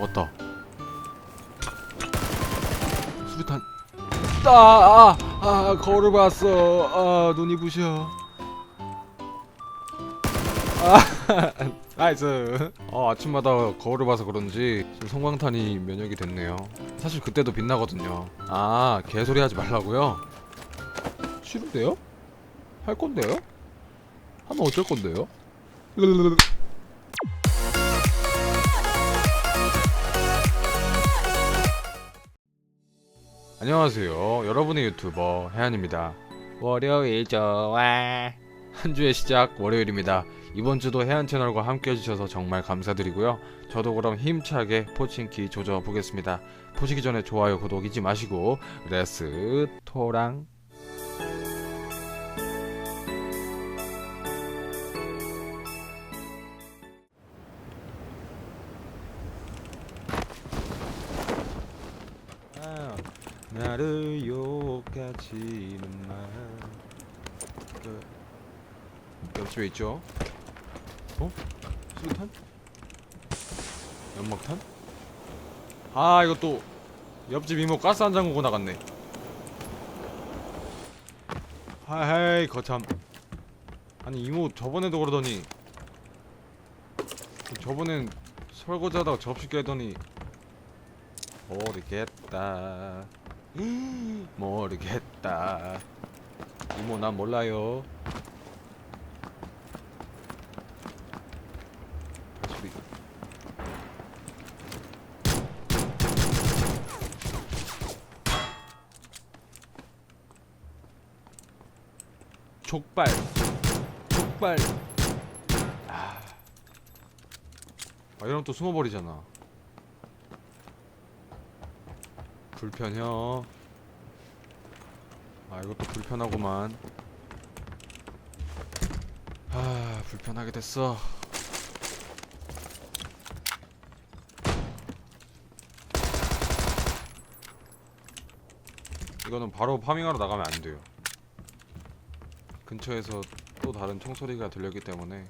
왔다. 수류탄. 아, 아, 아, 거울을 봤어. 아, 눈이 부셔. 아, 나이스. 아, 아침마다 거울을 봐서 그런지 지금 성광탄이 면역이 됐네요. 사실 그때도 빛나거든요. 아, 개소리 하지 말라고요? 싫은데요? 할 건데요? 하면 어쩔 건데요? 안녕하세요. 여러분의 유튜버 해안입니다. 월요일 좋아. 한 주의 시작 월요일입니다. 이번 주도 해안 채널과 함께 해주셔서 정말 감사드리고요. 저도 그럼 힘차게 포칭키 조져 보겠습니다. 보시기 전에 좋아요, 구독 잊지 마시고 레스 토랑. 나를 욕하지는 마. 그 옆집에 있죠? 어? 수류탄? 연막탄? 아 이거 또 옆집 이모 가스 한 장구고 나갔네. 하이 거참. 아니 이모 저번에도 그러더니 저번엔 설거지하다가 접시 깨더니 모르겠다. 모르겠다. 이모 난 몰라요. 소리. 족발. 족발. 아. 아 이러면 또 숨어버리잖아. 불편혀. 아 이것도 불편하구만. 아 불편하게 됐어. 이거는 바로 파밍하러 나가면 안 돼요. 근처에서 또 다른 총소리가 들렸기 때문에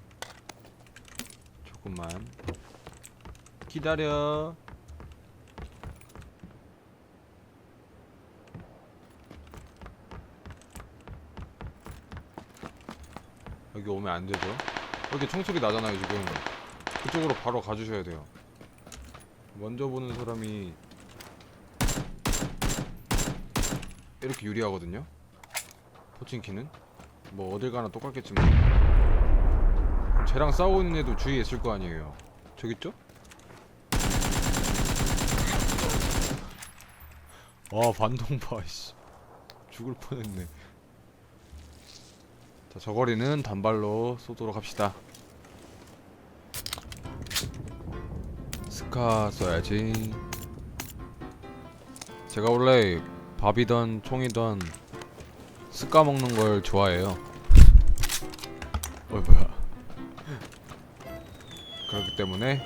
조금만 기다려. 여기 오면 안 되죠? 여기 총소리 나잖아요 지금. 그쪽으로 바로 가주셔야 돼요. 먼저 보는 사람이 이렇게 유리하거든요. 포칭키는? 뭐 어딜 가나 똑같겠지만. 쟤랑 싸우고 있는 애도 있을 거 아니에요. 저기 있죠? 아 반동파 씨. 죽을 뻔했네 자, 저거리는 단발로 쏘도록 합시다. 스카 써야지. 제가 원래 밥이던 총이던 스카 먹는 걸 좋아해요. 어 뭐야? 그렇기 때문에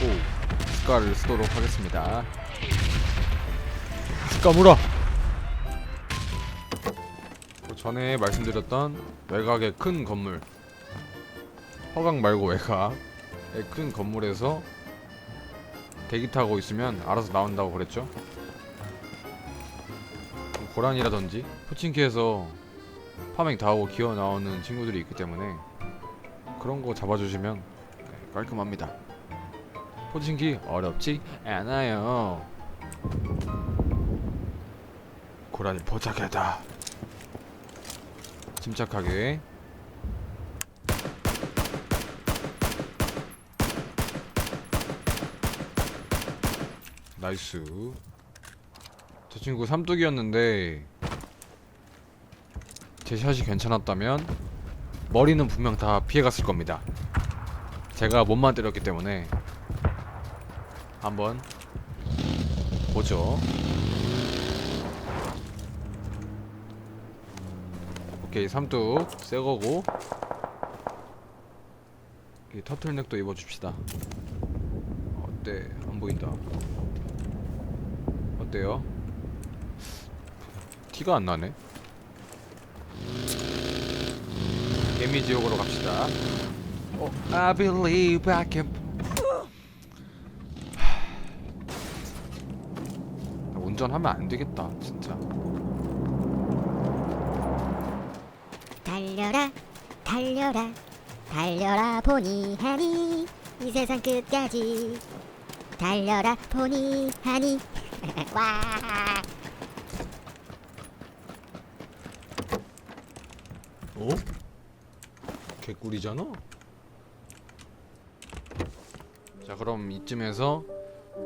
오 스카를 쓰도록 하겠습니다. 스카 물어. 그 전에 말씀드렸던 외곽의 큰 건물 허각 말고 외곽의 큰 건물에서 대기 타고 있으면 알아서 나온다고 그랬죠? 고란이라든지 포칭키에서 파밍 다 하고 기어 나오는 친구들이 있기 때문에 그런 거 잡아주시면 네, 깔끔합니다. 포칭키 어렵지 않아요. 고란이 포착했다 침착하게. 나이스. 저 친구 삼뚝이었는데 제 샷이 괜찮았다면 머리는 분명 다 피해갔을 겁니다. 제가 몸만 때렸기 때문에 한번 보죠 오케이 삼뚝 새거고 이 터틀넥도 입어줍시다. 어때? 안보인다. 어때요? 티가 안나네. 개미지옥으로 갑시다. 어, I believe I can. 운전하면 안되겠다 진짜. 달려라 달려라 달려라 보니 하니 이 세상 끝까지 달려라 보니 하니. 와. 어? 개꿀이잖아. 자 그럼 이쯤에서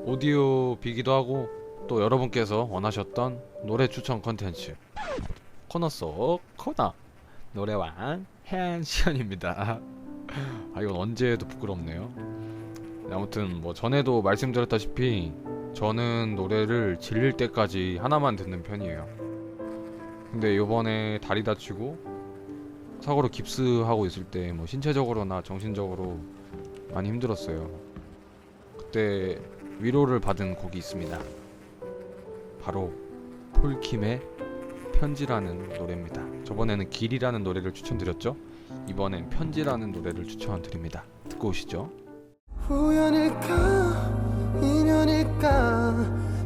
오디오 비기도 하고 또 여러분께서 원하셨던 노래 추천 컨텐츠 코너 속 코너 노래왕 해안 시연입니다 아 이건 언제 해도 부끄럽네요 네, 아무튼 뭐 전에도 말씀드렸다시피 저는 노래를 질릴 때까지 하나만 듣는 편이에요 근데 요번에 다리 다치고 사고로 깁스하고 있을 때 뭐 신체적으로나 정신적으로 많이 힘들었어요. 그때 위로를 받은 곡이 있습니다. 바로 폴킴의 편지라는 노래입니다. 저번에는 길이라는 노래를 추천드렸죠? 이번엔 편지라는 노래를 추천드립니다. 듣고 오시죠. 우연일까 인연일까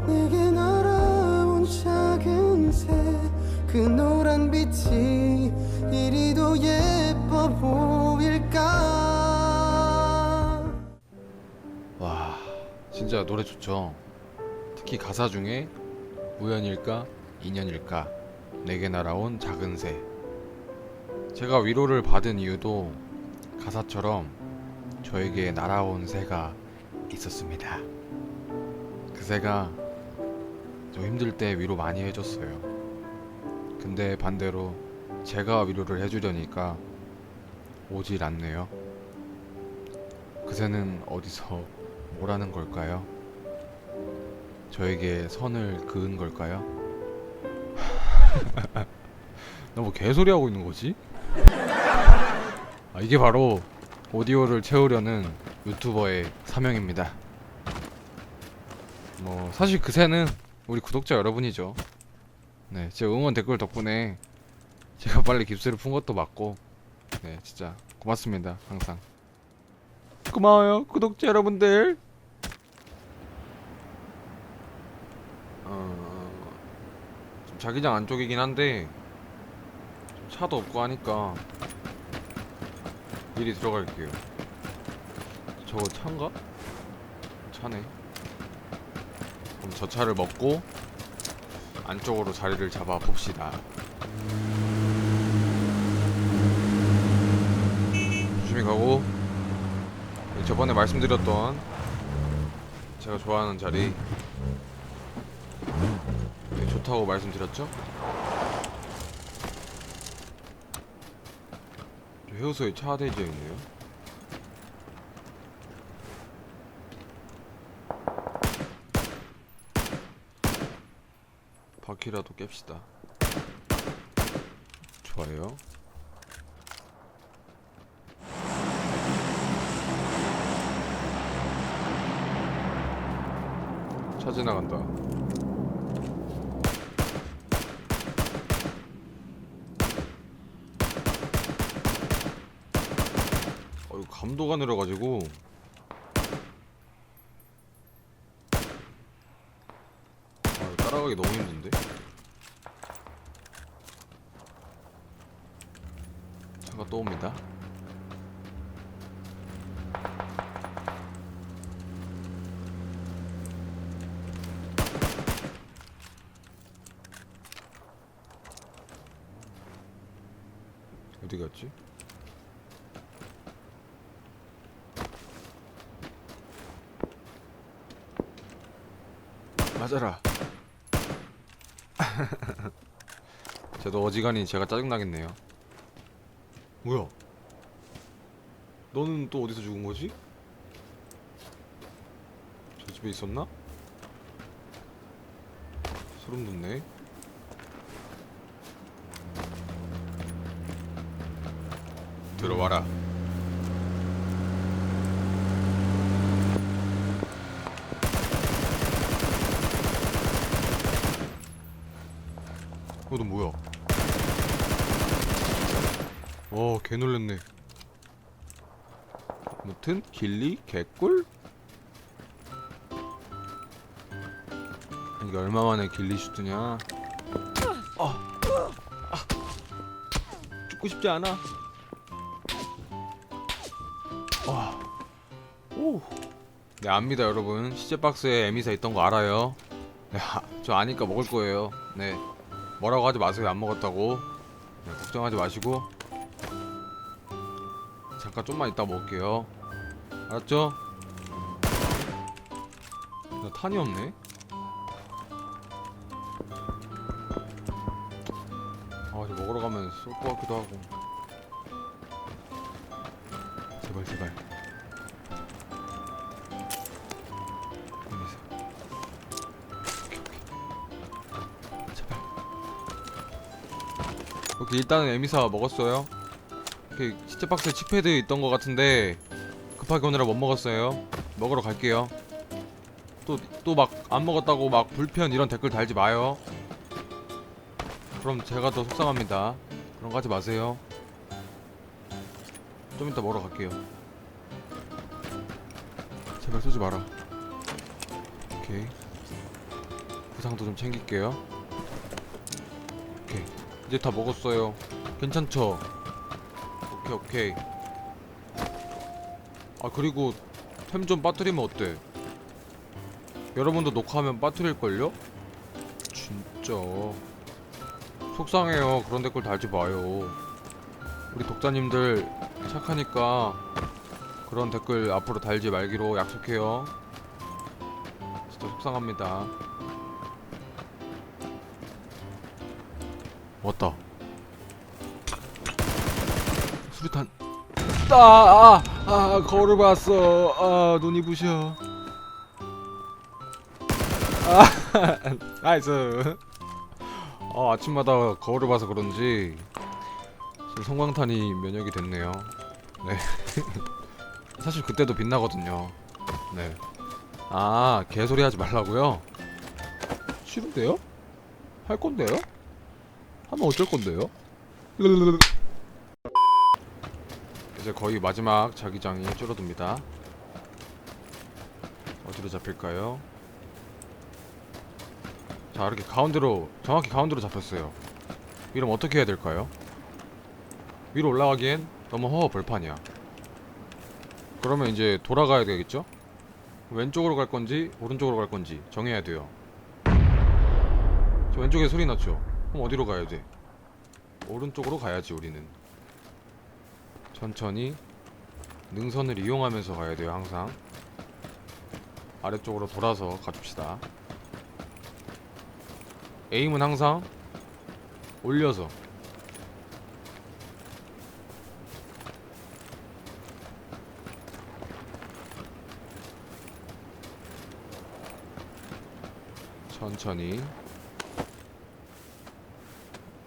내게 날아온 작은 새그 노란 빛이 이리도 예뻐 보일까 와, 진짜 노래 좋죠. 특히 가사 중에 우연일까 인연일까 내게 날아온 작은 새. 제가 위로를 받은 이유도 가사처럼 저에게 날아온 새가 있었습니다. 그 새가 저 힘들 때 위로 많이 해줬어요. 근데 반대로 제가 위로를 해주려니까 오질 않네요. 그 새는 어디서 뭐라는 걸까요? 저에게 선을 그은 걸까요? 나 뭐 개소리 하고 있는 거지? 아, 이게 바로 오디오를 채우려는 유튜버의 사명입니다. 뭐 사실 그 새는 우리 구독자 여러분이죠. 네, 제 응원 댓글 덕분에 제가 빨리 깁스를 푼 것도 맞고, 네, 진짜 고맙습니다. 항상. 고마워요 구독자 여러분들 어... 좀 자기장 안쪽이긴 한데 좀 차도 없고 하니까 미리 들어갈게요. 저거 차인가? 차네. 그럼 저 차를 먹고 안쪽으로 자리를 잡아 봅시다. 조심히 가고. 네, 저번에 말씀드렸던 제가 좋아하는 자리. 네, 좋다고 말씀드렸죠? 저 해우소에 차 대지어 있네요. 바퀴라도 깹시다. 좋아요. 차 지나간다. 어, 이거 감도가 느려가지고. 아, 따라가기 너무 힘든데? 차가 또 옵니다. 어디 갔지? 맞아라. 쟤도 어지간히 제가 짜증나겠네요. 뭐야? 너는 또 어디서 죽은 거지? 저 집에 있었나? 소름 돋네. 들어와라. 어, 너 뭐야? 와, 개 놀랬네. 아무튼 길리 개꿀. 이게 얼마 만에 길리 슈트냐? 아, 아, 죽고 싶지 않아. 와, 오, 네 압니다 여러분. 시제 박스에 에미사 있던 거 알아요. 네, 아, 저 아니까 먹을 거예요. 네, 뭐라고 하지 마세요 안 먹었다고. 네, 걱정하지 마시고 잠깐 좀만 이따 먹을게요. 알았죠? 나 탄이 없네. 아, 이제 먹으러 가면 쏠 것 같기도 하고. 제발, 제발. 오케이, 일단은 에미사 먹었어요. 이렇게 시체 박스에 칩패드 있던 것 같은데 급하게 오느라 못 먹었어요. 먹으러 갈게요. 또 또 막 안 먹었다고 막 불편 이런 댓글 달지 마요. 그럼 제가 더 속상합니다. 그런 거 하지 마세요. 좀 이따 먹으러 갈게요. 제발 쏘지 마라. 오케이. 부상도 좀 챙길게요. 이제 다 먹었어요. 괜찮죠? 오케이 오케이. 아 그리고 템 좀 빠뜨리면 어때? 여러분도 녹화하면 빠뜨릴걸요? 진짜 속상해요 그런 댓글 달지 마요 우리 독자님들 착하니까 그런 댓글 앞으로 달지 말기로 약속해요 진짜 속상합니다 왔다 수류탄 아, 아, 아, 거울을 봤어. 아, 눈이 부셔. 아, 나이스. 아, 아침마다 거울을 봐서 그런지 성광탄이 면역이 됐네요. 네. 사실 그때도 빛나거든요. 네. 아, 개소리 하지 말라고요? 싫은데요? 할 건데요? 하면 어쩔 건데요? 이제 거의 마지막 자기장이 줄어듭니다. 어디로 잡힐까요? 자 이렇게 가운데로 정확히 가운데로 잡혔어요. 이러면 어떻게 해야 될까요? 위로 올라가기엔 너무 허허 벌판이야. 그러면 이제 돌아가야 되겠죠? 왼쪽으로 갈 건지 오른쪽으로 갈 건지 정해야 돼요. 저 왼쪽에 소리 났죠? 그럼 어디로 가야 돼? 오른쪽으로 가야지 우리는. 천천히 능선을 이용하면서 가야 돼요 항상 아래쪽으로 돌아서 가줍시다 에임은 항상 올려서 천천히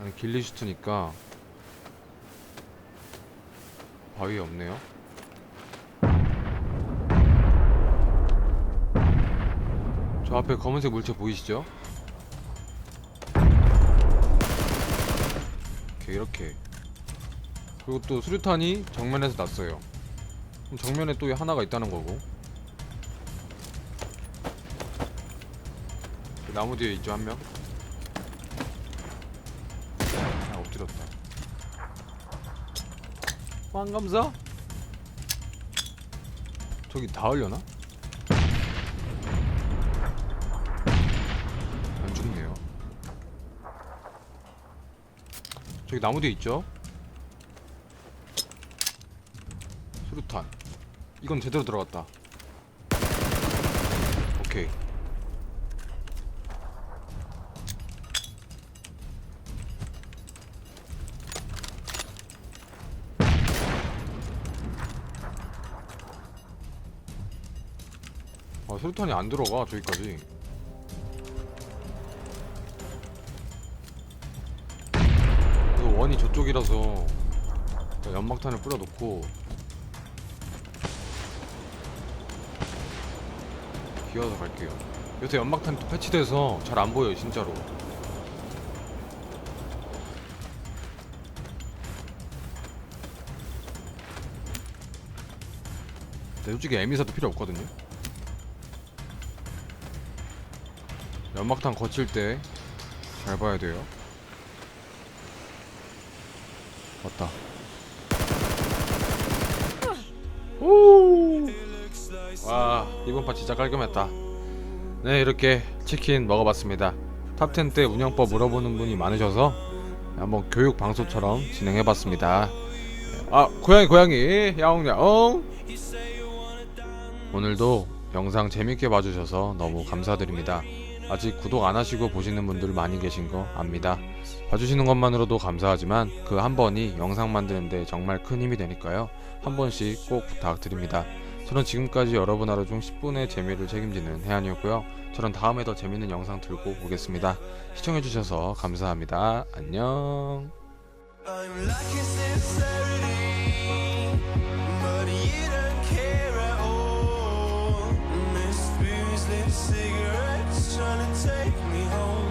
아니 길리슈트니까 바위 없네요. 저 앞에 검은색 물체 보이시죠? 이렇게 이렇게 그리고 또 수류탄이 정면에서 났어요. 그럼 정면에 또 하나가 있다는 거고. 그 나무 뒤에 있죠 한 명. 황감사? 저기 다 흘려나? 안 죽네요. 저기 나무 뒤에 있죠? 수류탄. 이건 제대로 들어갔다. 오케이. 수류탄이 안 들어가 저기까지. 이거 원이 저쪽이라서 연막탄을 뿌려놓고 기어서 갈게요. 요새 연막탄이 또 패치돼서 잘 안 보여요 진짜로. 네, 솔직히 에미사도 필요 없거든요 연막탄 거칠 때 잘 봐야 돼요. 왔다. 오! 와, 이번 판 진짜 깔끔했다. 네, 이렇게 치킨 먹어봤습니다. 탑10 때 운영법 물어보는 분이 많으셔서 한번 교육 방송처럼 진행해봤습니다. 아, 고양이, 고양이, 야옹야옹. 오늘도 영상 재밌게 봐주셔서 너무 감사드립니다. 아직 구독 안 하시고 보시는 분들 많이 계신 거 압니다. 봐주시는 것만으로도 감사하지만 그 한 번이 영상 만드는데 정말 큰 힘이 되니까요. 한 번씩 꼭 부탁드립니다. 저는 지금까지 여러분 하루 중 10분의 재미를 책임지는 해안이었고요. 저는 다음에 더 재밌는 영상 들고 오겠습니다. 시청해주셔서 감사합니다. 안녕. I'm trying to take me home.